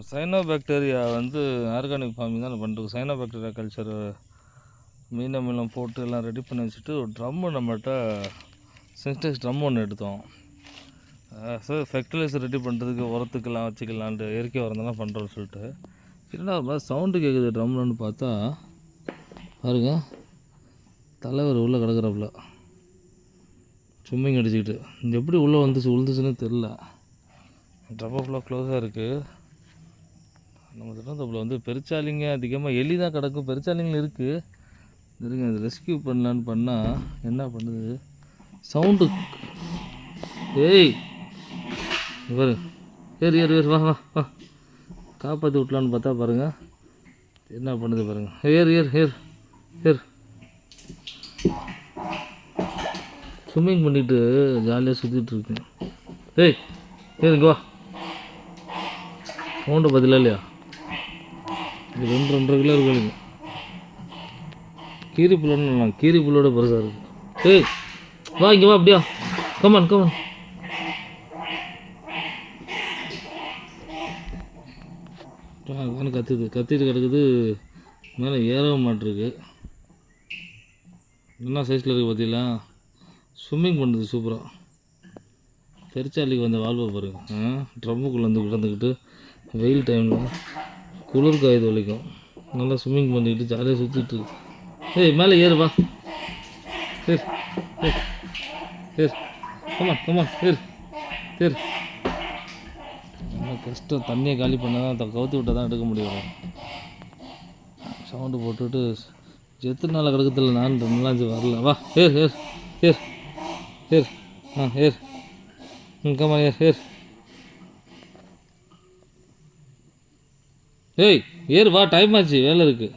நம்ம cyanobacteria வந்து organic farming தான் பண்ணுறோம் சைனோ பாக்டீரியா கல்ச்சர் மீனம் மீனம் போட்டு எல்லாம் ரெடி பண்ணி வச்சுட்டு ஒரு ட்ரம்மு நம்மகிட்ட சின்டெக்ஸ் ட்ரம் ஒன்று எடுத்தோம். சார் ஃபெர்டிலைசர் ரெடி பண்ணுறதுக்கு உரத்துக்கெல்லாம் வச்சுக்கலான்ட்டு இயற்கை உரந்தெல்லாம் பண்ணுறோன்னு சொல்லிட்டு. என்னடா மாதிரி சவுண்டு கேட்குது ட்ரம்லன்னு பார்த்தா பாருங்க தலைவர் உள்ளே கிடக்குறாப்புல. சும்மிங் அடிச்சுக்கிட்டு. இது எப்படி உள்ளே வந்துச்சு உழுந்துச்சுன்னு தெரில ட்ரம் ஃபுல்லாக க்ளோஸாக இருக்குது நம்ம திருவனந்தபுரம் வந்து பெருச்சாலிங்க அதிகமாக எலி தான் கிடக்கும். பெருச்சாலிங்கள் இருக்குது இருங்க அது ரெஸ்கியூ பண்ணலான்னு பண்ணால் என்ன பண்ணுது? சவுண்டு ஏய் வரு ஏறு ஏறு ஏறு வா வா வா. காப்பாற்றி விட்லான்னு பார்த்தா பாருங்கள் என்ன பண்ணுது பாருங்கள் ஏறு ஏறு ஏறு ஏறு. ஸ்விம்மிங் பண்ணிட்டு ஜாலியாக சுற்றிட்டு இருக்கேன். ஏய் ஏறுங்க வா. சவுண்டு பதிலா இல்லையா? இது ரெண்டு ரெண்டரை கிலோ இருக்குதுங்க கீரி புல்லன்னு கீரி புல்லோட பெருசாக இருக்கு. ஏய் வா இங்கே வா அப்படியா? கமான் கமான் அதான் கத்துது கத்திட்டு கிடக்குது. மேலே ஏறவும் மாட்டிருக்கு. என்ன சைஸில் இருக்குது பார்த்தீங்களா? ஸ்விம்மிங் பண்ணுது சூப்பராக பெருச்சாலிக்கு வந்த வாழ்வை பாருங்கள் ட்ரம்முக்குள்ளே வந்து கிடந்துக்கிட்டு வெயில் டைமில் குளிர் காயுது வலிக்கும். நல்லா ஸ்விம்மிங் பண்ணிக்கிட்டு ஜாலியாக சுற்றிட்டு ஏய் மேலே ஏறு வா. சரி சரி ஏறு. கமான் சரி சரி கஷ்டம் தண்ணியை காலி பண்ணால் தான் கவுத்து விட்டால் தான் எடுக்க முடியும். சவுண்டு போட்டுட்டு எத்தனை நாள் கிடக்கத்தில் நான் ரெண்டு வரல. வா ஏர் ஏர் ஏர் ஏர் ஆ ஏர் ம் கமா ஏர் ஏர் ஏய் ஏறு வா டைம் ஆச்சு வேலை இருக்குது